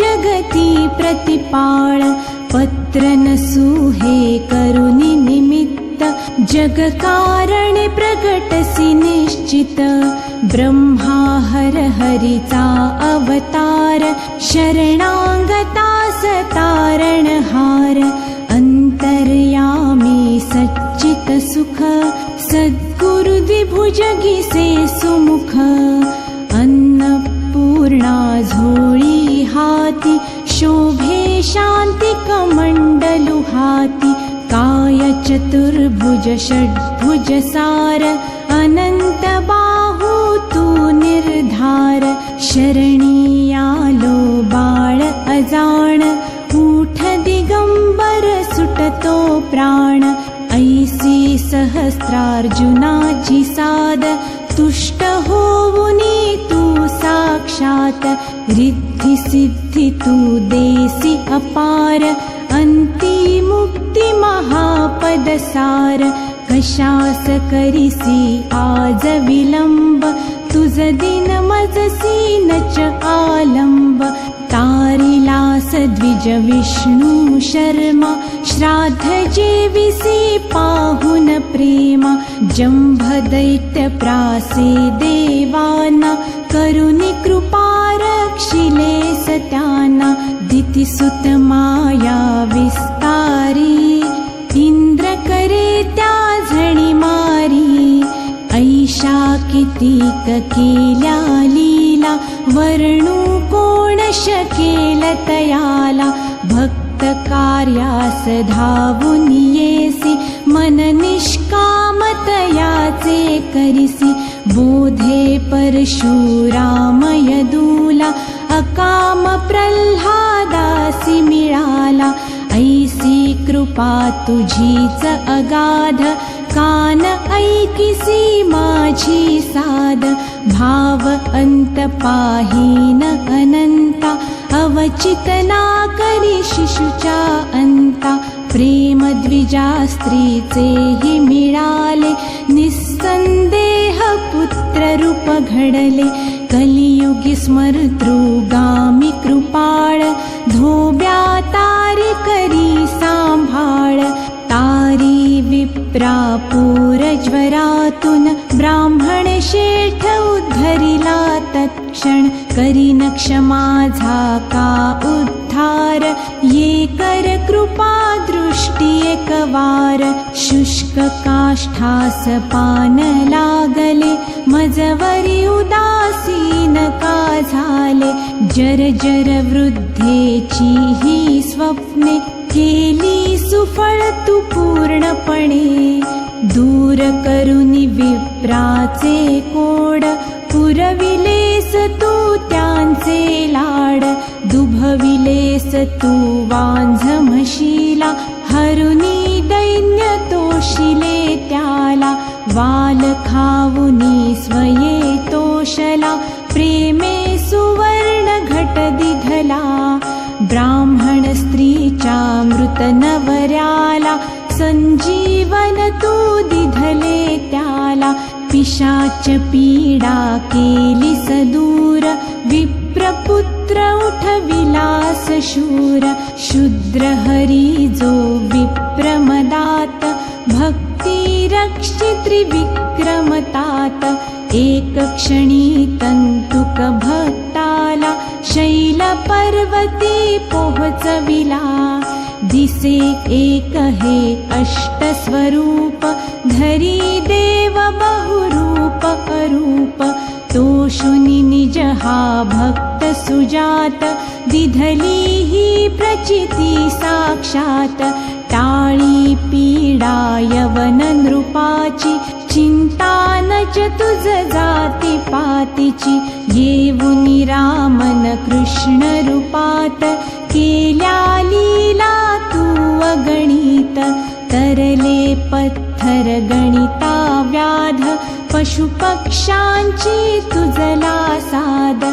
जगती प्रतिपाळ पत्र नसुहे करुनि निमित्त जगकारणे प्रगटसि निश्चित। ब्रह्मा हर हरिता अवतार शरणागता सतारणहार। अन्तर्यामी सच्चित सुख सद्गुरुद्विभुजगिसे सुमुख चतुर्भुज षड्भुज सार अनन्त बाहु तु निर्धार शरणीयालो बाळ अजाण ऊठ दिगम्बर सुटतो प्राण ऐसी सहस्रार्जुनाची साद तुष्ट होवुनी तू साक्षात रिद्धि सिद्धि तू देसी अपार अन्ति मुक्ति महापदसार कशास करिसि आज विलम्ब तुझ दिन मजसी न च आलम्ब तारिलास द्विज विष्णु शर्मा श्राद्ध जेविसि पाहुन प्रेम। जम्भ दैत्य प्रासे देवाना करुणि कृपा रक्षिले सत्याना दितिसुत माया विस्तारी। इन्द्र करे त्या झणी मारी ऐशा कितीक केल्या लीला वर्णू कोण शकेल तयाला। भक्त कार्यास धावून येसी मन निष्कामतयाचे करिसी। बोधे परशुरामय दूला अकाम प्रल्हादासी मिळाला ऐसी कृपा तुझीच अगाध। कान ऐकिसी माझी साद भाव अंत पाहीन अनंता। अवचितना करी शिशुचा अंता। प्रेम द्विजा स्त्रीचेही मिळाले। निस्संदेह पुत्र रूप घडले कलियुगी स्मरतृगामी कृपाळ धोब्या तारी करी सांभाळ। तारी विप्रापूरज्वरातून ब्राह्मण शेठ उद्धरिला तत्क्षण करी न क्षमाझा का उद्धार। ये कर कृपा दृष्टी एकवार शुष्क काष्ठास पान मजवरी झाले जर जर वृद्धेची ही स्वप्ने केली सुफळ तू पूर्णपणे. दूर करुनि विप्राचे कोड पुरविलेस तू त्यांचे लाड. दुभविलेस तू वांझ म्हशीला हरुनी दैन्य तोशिले त्याला. वाल खाऊनी स्वये तोषला प्रेमे सुवर्ण घट दिधला ब्राह्मण स्त्रीचा मृत नवऱ्याला संजीवन तू दिधले त्याला पिशाच पीडा केली सदूर विप्रपुत्र उठविलास शूर शूद्र हरी जो विप्रमदात भक्ती रक्षित्रिविक्रमतात एक क्षणी तंतुक भक्ताला शैल पर्वती पोहचविला दिसे एक हे अष्ट स्वरूप धरी देव बहुरूप अरूप। तो शुनि निज हा भक्त सुजात दिधली ही प्रचिती साक्षात। टाळी पीडा यवन नृपाची चिंता न च तुझ जाती पातीची येऊनी रामन कृष्ण केल्या लीला तू अगणित तरले पत्थर गणिता व्याध पशुपक्ष्यांची तुझला साद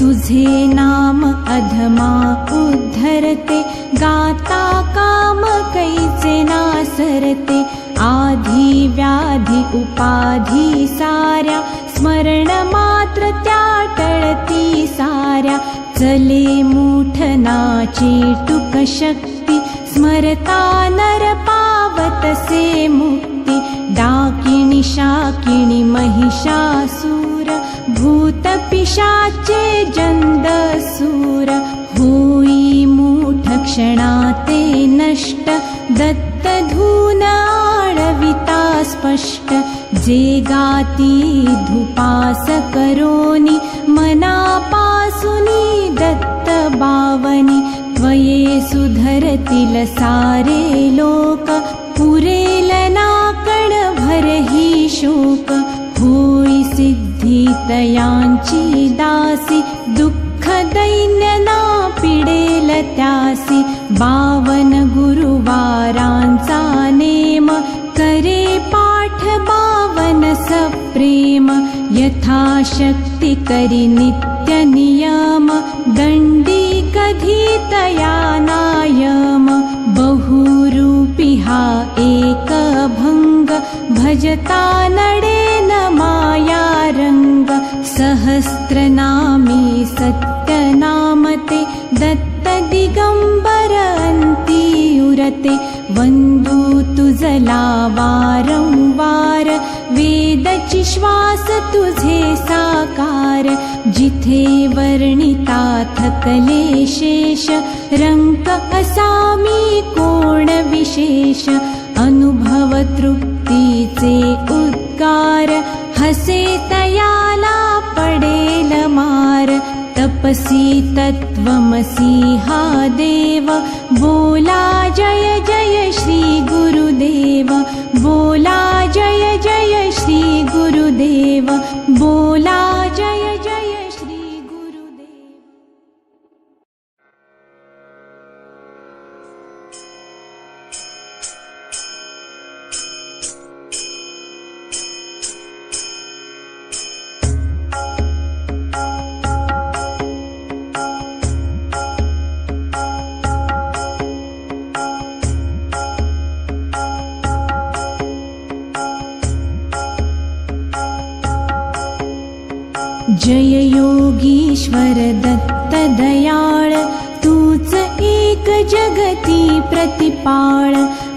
तुझे नाम अधमा उद्धरते गाता काम कैचे नासरते व्याधी उपाधी साऱ्या स्मरण मात्र त्या टळती साऱ्या. चले मूठनाची टुक शक्ती स्मरता नर पावतसे मुक्ती. डाकिणी शाकिणी महिषासूर भूतपिशाचे जन्दसूर होई मूठ क्षणाते नष्ट दत्तधून स्पष्ट जे गाती धुपास करोनि मनापासुनी दत्त बावनी त्वये सुधरतील सारे लोक पुरेल नाकण भरही शोक होई सिद्धी तयांची दासी दुःख दैन्य ना पिडेल त्यासी बावन गुरुवारांचा करि नित्य नियम दण्डी थकले शेष रंक असामी कोण विशेष अनुभव तृप्तीचे उद्गार हसे तयाला पडेल मार तपसी तत्त्वमसि हा देव बोला जय जय श्री गुरुदेव बोला जय जय श्री गुरुदेव बोला जगती प्रतिपाळ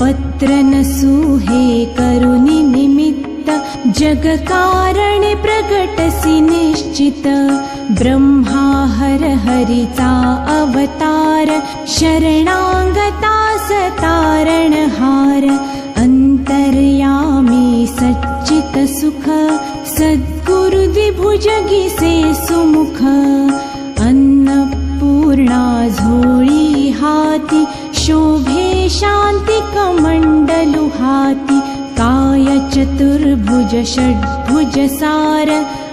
पत्र नसुहे करुनि निमित्त जगकारणे प्रगटसि निश्चित। ब्रह्मा हर हरिचा अवतार शरणागता सतारणहार। अन्तर्यामी सच्चित सुख सद्गुरु द्विभुजगिसे सुमुख चतुर्भुज षड्भुज सार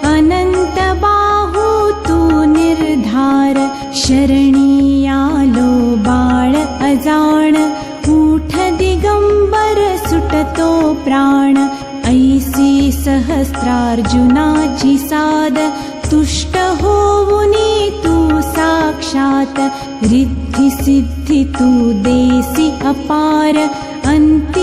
अनन्त बाहु तु निर्धार शरणीयालो बाळ अजाण ऊठ दिगंबर सुटतो प्राण ऐसी सहस्रार्जुनाची साद तुष्ट होवुनी तू साक्षात रिद्धी सिद्धी तू देसी अपार अंती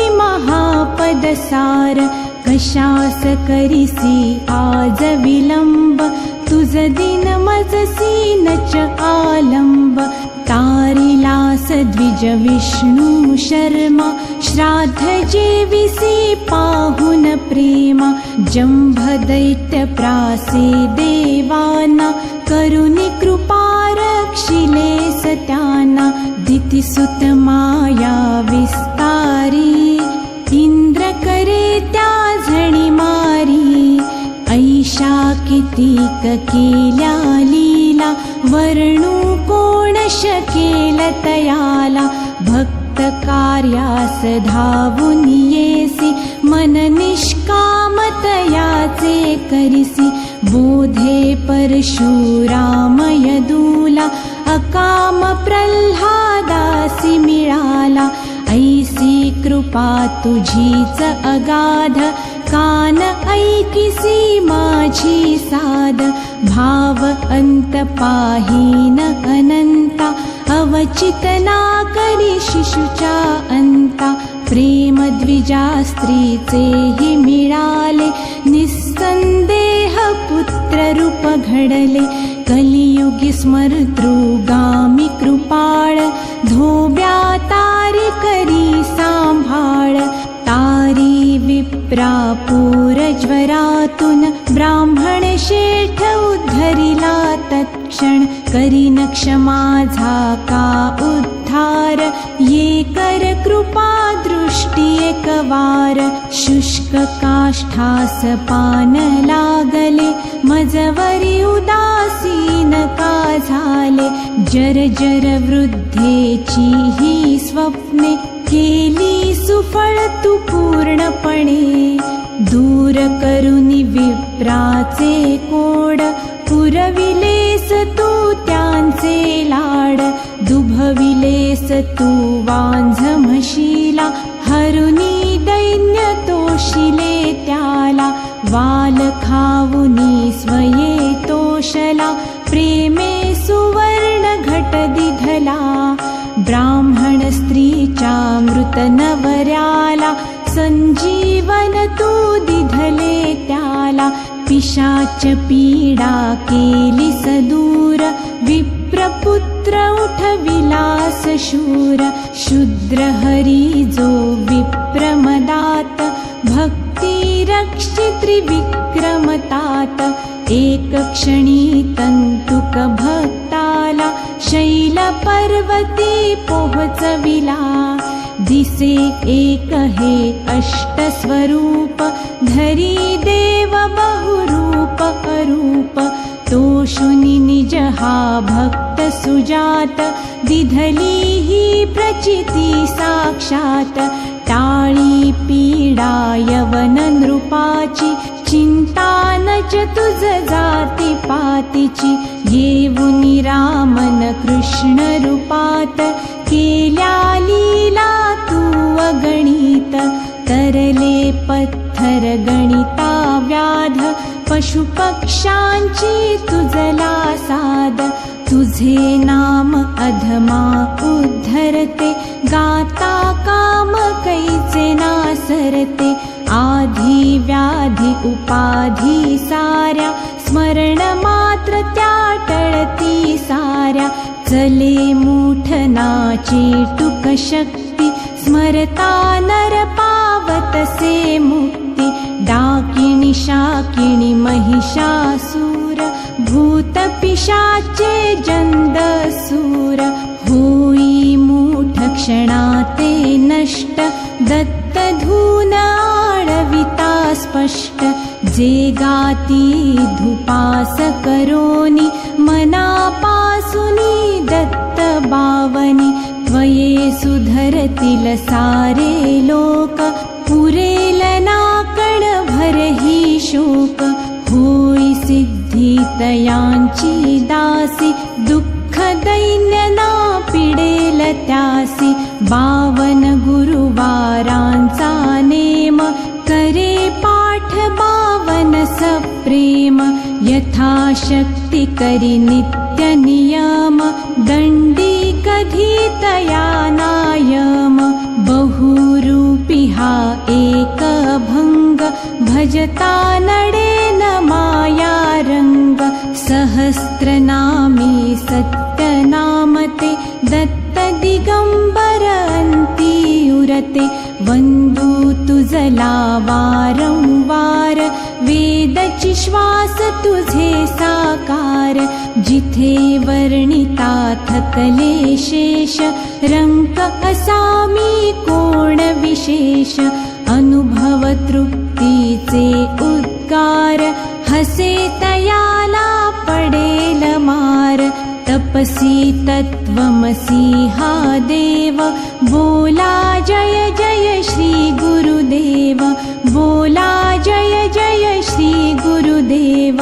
मुक्ती महापद सार कशास करिसी आज विलंब तुझ दिन मजसी नच आलंब। तारिलास द्विज विष्णु शर्मा श्राद्ध जेविसी पाहुन प्रेमा। जम्भ दैत्य प्रासे देवाना करुणि कृपा रक्षिले सत्याना दितिसुत माया विस्तारी इंद्र करे त्या झणी मारी ऐशा कितीक केल्या लीला वर्णू कोण शकेल तयाला भक्त कार्यास धावून येसी मन निष्कामतयाचे करिसी बोधे परशुरामय दूला अकाम प्रल्हादासी मिळाला कृपा तुझीच अगाध। कान ऐकिसी माझी साद भाव अंत पाहीन अनंता। अवचितना करी शिशुचा अंता। प्रेम द्विजा स्त्रीचे हि मिळाले। निस्स संदेह पुत्ररूप घडले। कलियुगी स्मरतृगामि कृपाळ धोब्या तारी करी सांभाळ तारी विप्रा ज्वरातून ब्राह्मण शेठ उद्धरिला तत्क्षण करी क्षमा का उद्धार? ये कर कृपा दृष्टि एकवार शुष्क काष्ठास पान लागले मजवरी उदासीन का झाले जर जर वृद्धेची ही स्वप्ने केली सुफळ तू पूर्णपणे. दूर करुनि विप्राचे कोड पुरविलेस तू त्यांचे लाड दुभविलेस तू वांझ म्हशीला हरुनी खाऊनी स्वये तोषला प्रेमे सुवर्ण घट दिधला ब्राह्मण स्त्रीचा मृत नवऱ्याला संजीवन तू दिधले त्याला पिशाच पीडा केली सदूर विप्रपुत्र उठ विलास शूर शूद्र हरी जो विप्रमदात भक्ती त्रिविक्रमतात एक क्षणी तंतुक भक्ताला शैल पर्वती पोहचविला। दिसे एक हे अष्टस्वरूप धरी देव बहुरूप अरूप। तोषुनि निज हा भक्त सुजात दिधली ही प्रचिती साक्षात टाळी पीडा यवन नृपाची चिंता न च तुझ जाती पातीची येऊनि रामन कृष्ण रूपात केल्या लीला तू अगणित तरले पत्थर गणिता व्याध पशुपक्षांची तुझला साद तुझे नाम अधमा उद्धरते गाता काम कैचे नासरते? आधी व्याधी उपाधी साऱ्या स्मरण मात्र त्या टळती साऱ्या. चले मूठनाची टुक शक्ती स्मरता नर पावतसे मुक्ती. डाकिणी शाकिणी महिषासूर भूतपिशाचे जन्दसूर होई मूठ क्षणाते नष्ट दत्तधून आळविता स्पष्ट। जे करोनि मनापासुनी दत्त बावनी त्वये सुधरतील सारे लोक पुरेल नाकण भरही शोक। होई सिद्धी तयांची दासी बावन गुरुवारांचा नेम करे पाठ बावन सप्रेम। यथाशक्ति करि नित्य नियम दण्डी कधी तया नायम। बहुरूपिहा एक भङ्ग भजता नडे न माया रङ्ग। सहस्रनामी सत्यनामते तुझला वारंवार वेदची श्वास तुझे साकार। जिथे वर्णिता थकले शेष रंक असामी कोण विशेष। अनुभव तृप्तीचे उद्गार हसे तयाला पडेल मार। तपसी तत्त्वमसि हा देव बोला जय जय श्री गुरुदेव बोला जय जय श्री गुरुदेव